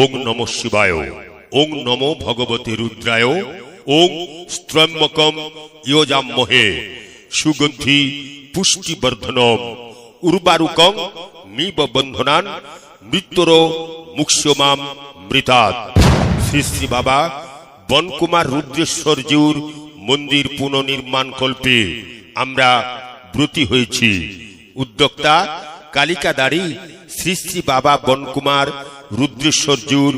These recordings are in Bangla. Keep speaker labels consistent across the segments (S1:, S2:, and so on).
S1: ওং নম শিবায়, ওং নমো ভগবতে রুদ্রায়, ওং স্ত্রম্যকম ইয়োজাম্মহে, সুগন্ধি পুষ্টিবর্ধনম, উর্বারুকং মিব বন্ধনান, মৃত্যুর মুক্ষ্যমাম মৃতাৎ। শ্রী শ্রী বাবা বনকুমার রুদ্রেশ্বরজিউর মন্দির পুনর্নির্মাণ কল্পে আমরা ব্রতী হয়েছি। উদ্যোক্তা কালিকাদারি শ্রী শ্রী বাবা বনকুমার রুদ্রেশ্বরজিউর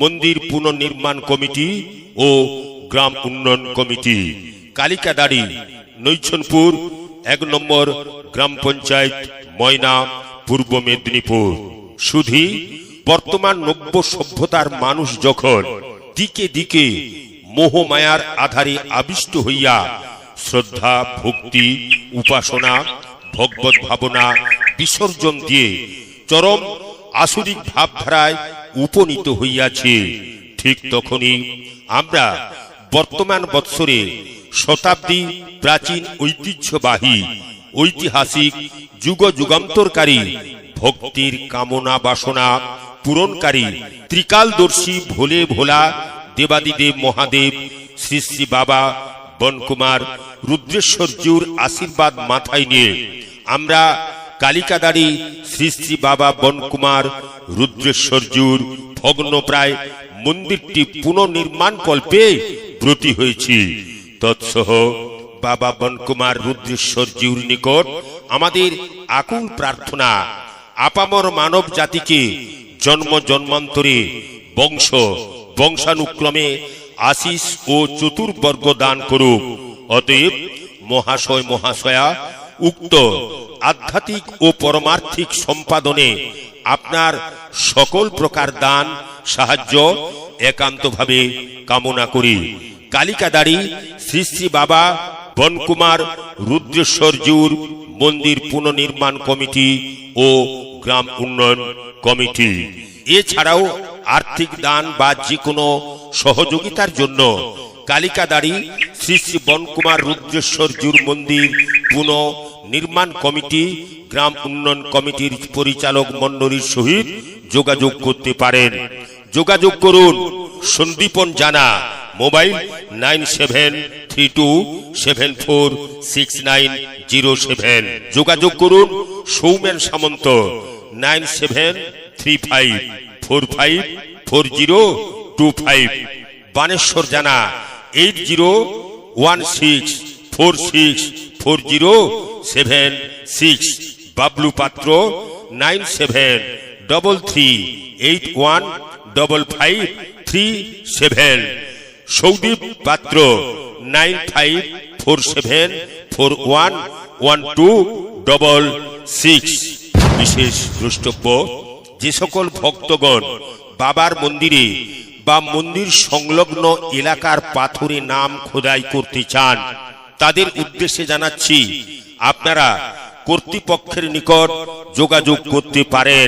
S1: মন্দির পুনর্নির্মাণ কমিটি ও গ্রাম উন্নয়ন কমিটি। কালিকাদারি নৈছনপুর, এক নম্বর গ্রাম পঞ্চায়েত, ময়না, পূর্ব মেদিনীপুর। শুধু বর্তমান নব্য সভ্যতার মানুষ যখন দিকে দিকে মোহমায়ার আধারে আবিষ্ট হইয়া শ্রদ্ধা, ভক্তি, উপাসনা, ভগবত ভাবনা, বিসর্জন দিয়ে চরম আসরিক ভাবধারায় উপনীত হইয়াছে। ঠিক তখনই আমরা বর্তমান বৎসরে শতাব্দী প্রাচীন ঐতিহ্যবাহী ঐতিহাসিক যুগ যুগান্তরকারী ভক্তির কামনা বাসনা পূরণকারী ত্রিকালদর্শী ভোলে ভোলা দেবাদিদেব মহাদেব, শ্রী শ্রী বাবা বনকুমার রুদ্রেশ্বরজিউর আশীর্বাদ মাথায় নিয়ে আমরা কালিকাদারি শ্রী শ্রী বাবা বনকুমার রুদ্রেশ্বরজিউর ভগ্নপ্রায় মন্দিরটি পুনর্নির্মাণ কল্পে ব্রতী হয়েছি। তৎসহ বাবা বনকুমার রুদ্রেশ্বরজিউর নিকট আমাদের আকুল প্রার্থনা, আপামর মানব জাতিকে জন্ম জন্মান্তরে বংশ, বংশানুক্রমে আশিস ও চতুর্বর্গ দান করুক। অতএব মহাশয় মহাশয়া, উক্ত আধ্যাত্মিক ও পরমার্থিক সম্পাদনে আপনার সকল প্রকার দান, সাহায্য একান্তভাবে কামনা করি। কালিকাদারি, শ্রী শ্রী বাবা বনকুমার রুদ্রেশ্বরজিউর মন্দির পুনর্নির্মাণ কমিটি ও গ্রাম উন্নয়ন কমিটি। এছাড়াও আর্থিক দান বা যে কোনো সহযোগিতার জন্য কালিকাদারি, শ্রী শ্রী বনকুমার রুদ্রেশ্বরজিউর মন্দির পুনঃ নির্মাণ কমিটি, গ্রাম উন্নয়ন কমিটির পরিচালক মন্ডলীর সহিত যোগাযোগ করতে পারেন। যোগাযোগ করুন, Sandipan Jana, mobile nine seven three two seven four six nine zero seven. যোগাযোগ করুন, Soumen Samanta, nine seven three five four five four zero two five. Baneswar Jana, eight zero one six. Four six, four zero, seven six. Bablu Patra, nine seven, double three, eight one, double five, three seven. Soudip Patra, nine five, four seven, four one one two, double six. বিশেষ দ্রষ্টব্য, যে সকল ভক্তগণ বাবার মন্দিরে বা মন্দির সংলগ্ন এলাকার পাথরে নাম খোদাই করতে চান তাদের উদ্দেশ্যে জানাচ্ছি আপনারা কর্তৃপক্ষের নিকট যোগাযোগ করতে পারেন।